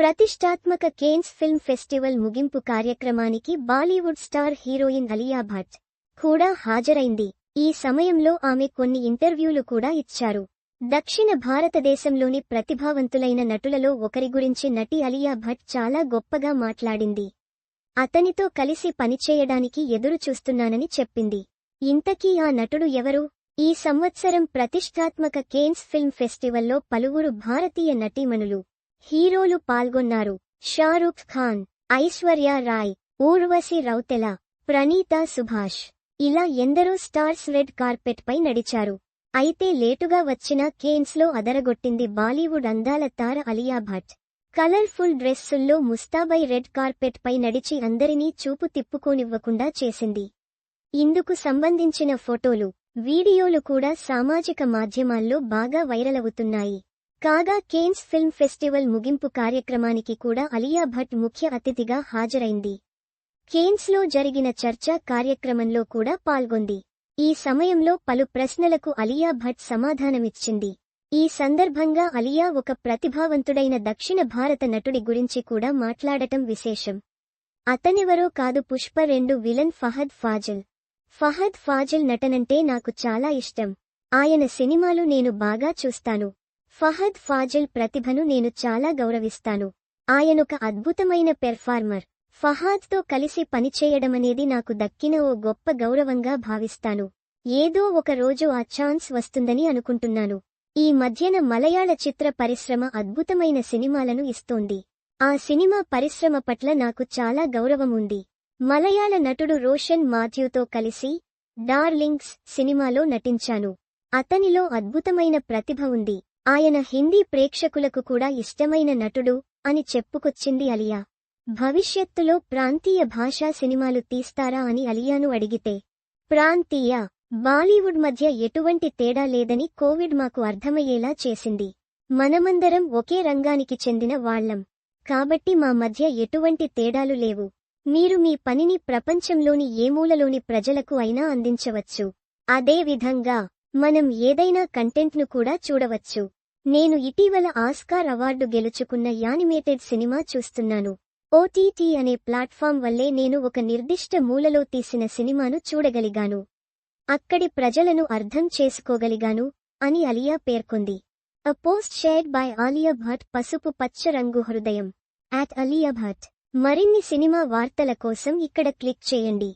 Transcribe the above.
ప్రతిష్టాత్మక Cannes film festival ముగింపు కార్యక్రమానికి Bollywood star heroine Alia Bhatt కూడా హాజరైంది. ఈ సమయంలో ఆమె కొన్ని ఇంటర్వ్యూలు కూడా ఇచ్చారు. దక్షిణ భారతదేశంలోని ప్రతిభావంతులైన నటులలో ఒకరి గురించి నటి అలియా భట్ చాలా గొప్పగా మాట్లాడింది. అతనితో కలిసి పనిచేయడానికి ఎదురుచూస్తున్నానని చెప్పింది. ఇంతకీ ఆ నటుడు ఎవరు? ఈ సంవత్సరం ప్రతిష్టాత్మక కేన్స్ ఫిల్మ్ ఫెస్టివల్లో పలువురు భారతీయ నటీమణులు హీరోలు పాల్గొన్నారు. షారుఖ్ ఖాన్ ఐశ్వర్య రాయ్ ఊర్వశి రౌతెల ప్రణీత సుభాష్. ఇలా ఎందరో స్టార్స్ రెడ్ కార్పెట్ పై నడిచారు. అయితే లేటుగా వచ్చిన కేన్స్లో అదరగొట్టింది బాలీవుడ్ అందాల తార అలియా భట్. కలర్ఫుల్ డ్రెస్సుల్లో ముస్తాబై రెడ్ కార్పెట్ పై నడిచి అందరినీ చూపు తిప్పుకోనివ్వకుండా చేసింది. ఇందుకు సంబంధించిన ఫోటోలు వీడియోలు కూడా సామాజిక మాధ్యమాల్లో బాగా వైరలవుతున్నాయి. కాగా కేన్స్ ఫిల్మ్ ఫెస్టివల్ ముగింపు కార్యక్రమానికి కూడా అలియా భట్ ముఖ్య అతిథిగా హాజరైంది. కేన్స్లో జరిగిన చర్చా కార్యక్రమంలో కూడా పాల్గొంది. ఈ సమయంలో పలు ప్రశ్నలకు అలియా భట్ సమాధానమిచ్చింది. ఈ సందర్భంగా అలియా ఒక ప్రతిభావంతుడైన దక్షిణ భారత నటుడి గురించి కూడా మాట్లాడటం విశేషం. అతనెవరో కాదు పుష్ప రెండు విలన్ ఫహద్ ఫాజిల్. ఫహద్ ఫాజిల్ నటనంటే నాకు చాలా ఇష్టం. ఆయన సినిమాలు నేను బాగా చూస్తాను. ఫహద్ ఫాజిల్ ప్రతిభను నేను చాలా గౌరవిస్తాను. ఆయనొక అద్భుతమైన పెర్ఫార్మర్. ఫహాద్తో కలిసి పనిచేయడమనేది నాకు దక్కిన ఓ గొప్ప గౌరవంగా భావిస్తాను. ఏదో ఒక రోజు ఆ ఛాన్స్ వస్తుందని అనుకుంటున్నాను. ఈ మధ్యన మలయాళ చిత్ర పరిశ్రమ అద్భుతమైన సినిమాలను ఇస్తోంది. ఆ సినిమా పరిశ్రమ పట్ల నాకు చాలా గౌరవం ఉంది మలయాళ నటుడు రోషన్ మాథ్యూతో కలిసి డార్లింగ్స్ సినిమాలో నటించాను. అతనిలో అద్భుతమైన ప్రతిభ ఉంది. ఆయన హిందీ ప్రేక్షకులకు కూడా ఇష్టమైన నటుడు అని చెప్పుకొచ్చింది అలియా. భవిష్యత్తులో ప్రాంతీయ భాషా సినిమాలు తీస్తారా అని అలియాను అడిగితే ప్రాంతీయ బాలీవుడ్ మధ్య ఎటువంటి తేడా లేదని కోవిడ్ మాకు అర్థమయ్యేలా చేసింది. మనమందరం ఒకే రంగానికి చెందిన వాళ్ళం కాబట్టి మా మధ్య ఎటువంటి తేడాలు లేవు. మీరు మీ పనిని ప్రపంచంలోని ఏ మూలలోని ప్రజలకు అయినా అందించవచ్చు. అదే విధంగా మనం ఏదైనా కంటెంట్ను కూడా చూడవచ్చు. నేను ఇటీవల ఆస్కార్ అవార్డు గెలుచుకున్న యానిమేటెడ్ సినిమా చూస్తున్నాను. ఓటీటీ అనే ప్లాట్ఫామ్ వల్లే నేను ఒక నిర్దిష్ట మూలలో తీసిన సినిమాను చూడగలిగాను. అక్కడి ప్రజలను అర్థం చేసుకోగలిగాను అని అలియా పేర్కొంది. A post shared by Alia Bhatt పసుపు పచ్చ రంగు హృదయం. అట్ అలియా భట్ మరిన్ని సినిమా వార్తల కోసం ఇక్కడ క్లిక్ చేయండి.